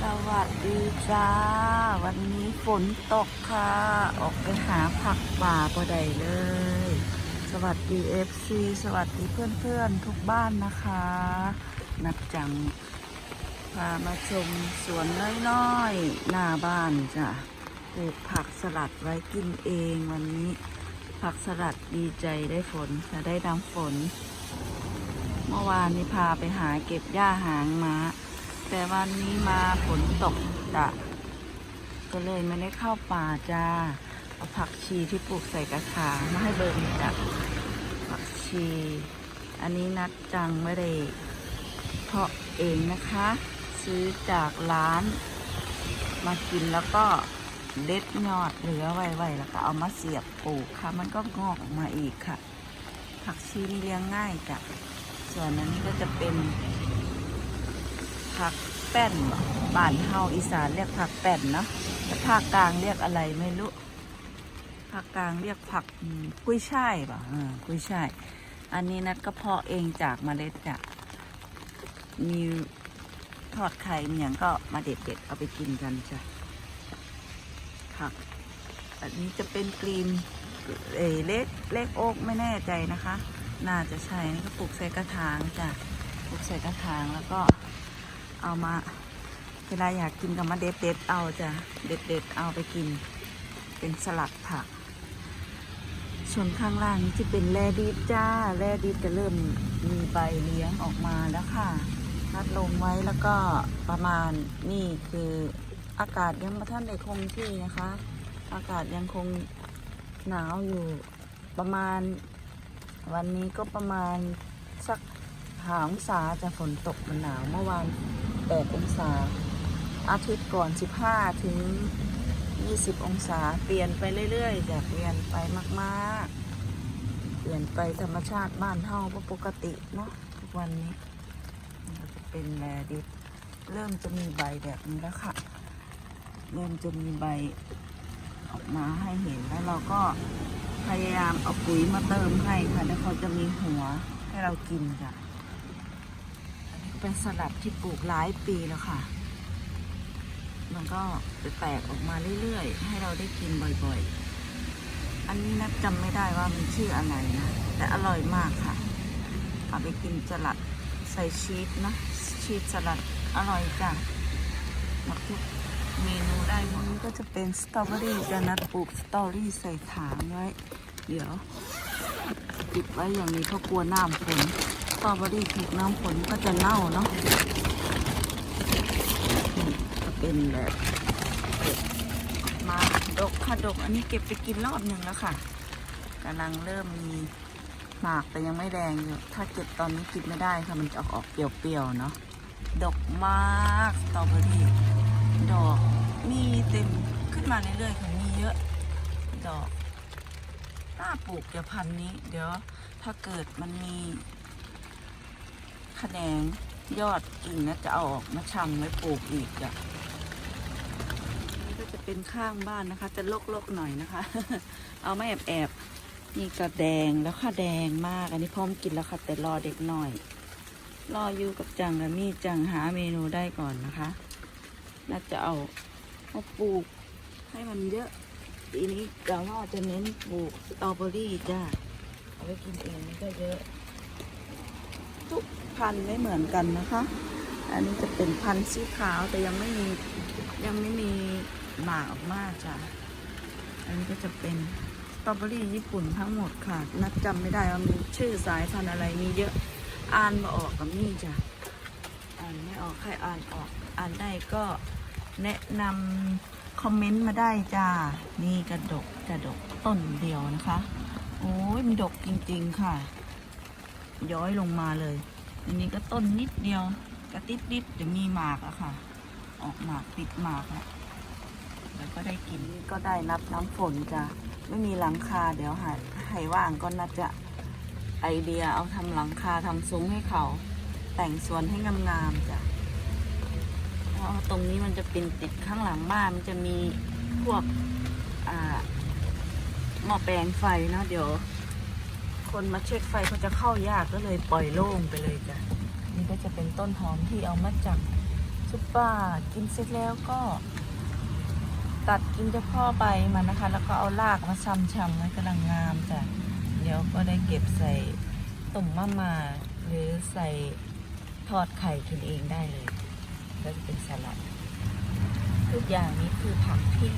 สวัสดีจ้า วันนี้ฝนตกค่ะ ออกไปหาผักป่าปอใดเลย สวัสดีเอฟซีสวัสดีเพื่อนๆทุกบ้านนะคะ นับจังพามาชมสวนน้อยๆ หน้าบ้านจ้ะปลูกผักสลัดไว้กินเองวันนี้ ผักสลัดดีใจได้ฝนจะได้น้ำฝน เมื่อวานนี้พาไปหาเก็บหญ้าหางม้า แต่วันนี้มาฝนตกจ้ะก็เลยไม่ได้เข้าป่าจ้าเอาผักชีที่ปลูกใส่กระถางมาให้เบิร์นจ้ะผักชี อันนี้นัดจังไม่ได้เพาะเองนะคะ ซื้อจากร้านมากินแล้วก็เด็ดยอดเหลือไว้ๆแล้วก็เอามาเสียบปลูกค่ะ มันก็งอกออกมาอีกค่ะ ผักชีเลี้ยงง่ายจ้ะส่วนนั้นก็จะเป็น ผักแป้นบ่บ้านเฮาอีสานเรียกผักแป้นเนาะแต่ภาคกลางเรียกอะไรไม่รู้ภาคกลางเรียกผักกุ้ยช่ายป่ะอ่ากุ้ยช่าย อันนี้นัดก็เพาะเองจากเมล็ดจ้ะมีทอดไข่มีอย่างก็มาเด็ดๆเอาไปกินกันจ้ะผัก อันนี้จะเป็นกรีนเออเล็กเล็กโอ๊กไม่แน่ใจนะคะ น่าจะใช่นี่ก็ปลูกใส่กระถางจ้ะปลูกใส่กระถางแล้วก็ เอามา เวลาอยากกินก็มาเด็ดเด็ดเอาจะเด็ดเด็ดเอาไปกิน เป็นสลัดผัก ส่วนข้างล่างนี่จะเป็นแรดิสจ้าแรดิสจะเริ่มมีใบเลี้ยงออกมาแล้วค่ะพัดลงไว้แล้วก็ประมาณนี่คืออากาศยังมาท่านได้คงที่นะคะ อากาศยังคงหนาวอยู่ประมาณ วันนี้ก็ประมาณสักหาองศาจะฝนตกมันหนาวเมื่อวาน แปดองศา อาทิตย์ก่อนสิบห้าถึงยี่สิบองศา เปลี่ยนไปเรื่อยๆจะเปลี่ยนไปมากๆ เปลี่ยนไปธรรมชาติบ้านเฮาบ่ปกติเนาะทุกวันนี้จะเป็นแลดิบเริ่มจะมีใบแบบนี้แล้วค่ะ เริ่มจะมีใบออกมาให้เห็นแล้วเราก็พยายามเอาปุ๋ยมาเติมให้ค่ะ แล้วเขาจะมีหัวให้เรากินค่ะ เป็นสลัดที่ปลูกหลายปีแล้วค่ะ มันก็จะแตกออกมาเรื่อยๆ ให้เราได้กินบ่อยๆ อันนี้นับจำไม่ได้ว่ามันชื่ออะไรนะ แต่อร่อยมากค่ะเอาไปกินสลัดใส่ชีสนะ ชีสสลัดอร่อยจ้ะมักทุกเมนูได้หมดนี่ก็จะเป็นสตรอเบอรี่จะนัดปลูกสตรอเบอรี่ใส่ถางไว้ เดี๋ยว ปิดไว้อย่างนี้เพราะกลัวน้ำฝน ตรอเบอรี่ถูกน้ำฝนก็จะเน่าเนาะก็เป็นแบบเก็บมาดกค่ะดก อันนี้เก็บไปกินรอบหนึ่งแล้วค่ะกำลังเริ่มมีหมากแต่ยังไม่แดงอยู่ ถ้าเก็บตอนนี้กินไม่ได้ค่ะ มันจะออกออกเปรี้ยวๆเนาะ ดกมากสตรอเบอรี่ ดอก มีเต็มขึ้นมาเรื่อยๆค่ะ มีเยอะ ดอก น่าปลูกเดี๋ยวพันนี้ เดี๋ยวถ้าเกิดมันมี ขนงยอดกิ่งนะจะเอาออกมาชำไว้ปลูกอีกอะนี่ก็จะเป็นข้างบ้านนะคะ จะลกๆหน่อยนะคะ เอาไม่แอบแอบๆนี่ก็แดงแล้วค่ะแดงมากอันนี้พร้อมกินแล้วค่ะ แต่รอเด็กหน่อย รออยู่กับจังกับมี่จังหาเมนูได้ก่อนนะคะน่าจะเอามาปลูกให้มันเยอะปีนี้กะว่าจะเน้นปลูกสตรอเบอรี่จ้าเอาไปกินเองก็เยอะ พันธุ์ไม่เหมือนกันนะคะ อันนี้จะเป็นพันธุ์สีขาวแต่ยังไม่มียังไม่มีหมากออกมาจ้ะ อันนี้ก็จะเป็นสตรอเบอรี่ญี่ปุ่นทั้งหมดค่ะ นัดจำไม่ได้ว่ามีชื่อสายพันธุ์อะไรมีเยอะ อ่านมาออกกับนี่จ้ะ อ่านไม่ออกใครอ่านออก อ่านได้ก็แนะนำคอมเมนต์มาได้จ้า นี่กระดกกระดกต้นเดียวนะคะ โอ้ยมันดกจริงๆค่ะ ย้อยลงมาเลย อันนี้ก็ต้นนิดเดียวกระติดนิดจะมีหมากอะค่ะ ออกหมากติดหมากแล้วแล้วก็ได้กินก็ได้นับน้ำฝนจ้ะไม่มีหลังคาเดี๋ยวหาให้ว่างก็น่าจะไอเดียเอาทำหลังคาทำซุ้งให้เขา แต่งสวนให้งามๆจ้ะเพราะตรงนี้มันจะเป็นติดข้างหลังบ้านมันจะมีพวกอ่าหม้อแปลงไฟเนาะเดี๋ยว คนมาเช็คไฟเขาจะเข้ายากก็เลยปล่อยโล่งไปเลยจ้ะ นี่ก็จะเป็นต้นหอมที่เอามาจากซุปป้ากินเสร็จแล้วก็ ตัดกินเฉพาะใบมันนะคะ แล้วก็เอารากมาซ้ำๆมันกำลังงามจ้ะ เดี๋ยวก็ได้เก็บใส่ตุ่มมะมาหรือใส่ทอดไข่กินเองได้เลยก็จะเป็นสลัด ทุกอย่างนี้คือผักที่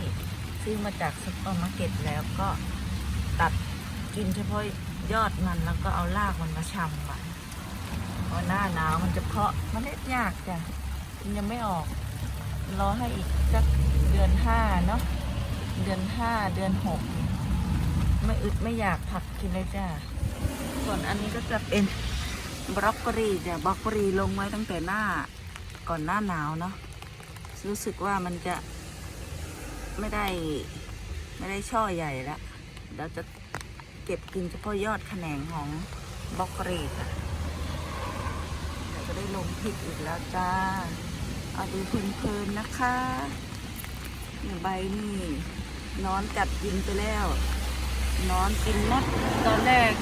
ซื้อมาจากซุปเปอร์มาร์เก็ตแล้วก็ตัดกินเฉพาะ ยอดมันแล้วก็เอารากมันมาชำไว้เพราะหน้าหนาวมันจะเพาะมันเล็ดยากจ้ะมันยังไม่ออก รอให้อีกสักเดือนห้าเนาะเดือนห้าเดือนหกไม่อึดไม่อยากผักกินเลยจ้าส่วนอันนี้ก็จะเป็นบรอกโคลีจ้ะบรอกโคลีลงไว้ตั้งแต่หน้าก่อนหน้าหนาวเนาะรู้สึกว่ามันจะไม่ได้ไม่ได้ช่อใหญ่แล้วเราจะ เก็บกินเฉพาะยอดแขนงของบรอกโคลีค่ะเดี๋ยวจะได้ลงพริกอีกแล้วจ้า เอาดูเพลินๆนะคะเนี่ยใบนี่นอนกัดกินไปแล้ว นอนกินมดตอนแรก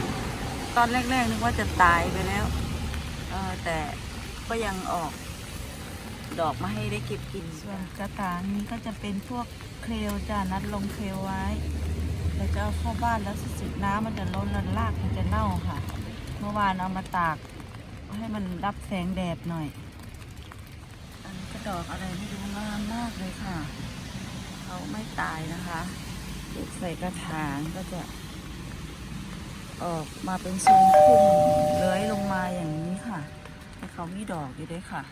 ตอนแรกๆนึกว่าจะตายไปแล้วเออแต่ก็ยังออก ดอกมาให้ได้เก็บกินส่วนกระถางนี้ก็จะเป็นพวกเคลจ้านัดลงเคลไว้ แต่จะเอาเข้าบ้านแล้วสึกน้ำมันจะล้นแล้วรากมันจะเน่าค่ะ เมื่อวานเอามาตาก ให้มันรับแสงแดดหน่อย อันนี้ก็ดอกอะไรไม่รู้งามมากเลยค่ะเขาไม่ตายนะคะเก็บใส่กระถางก็จะ ออกมาเป็นทรงพุ่มเลื้อยลงมาอย่างนี้ค่ะแต่เขามีดอกอยู่ด้วยค่ะ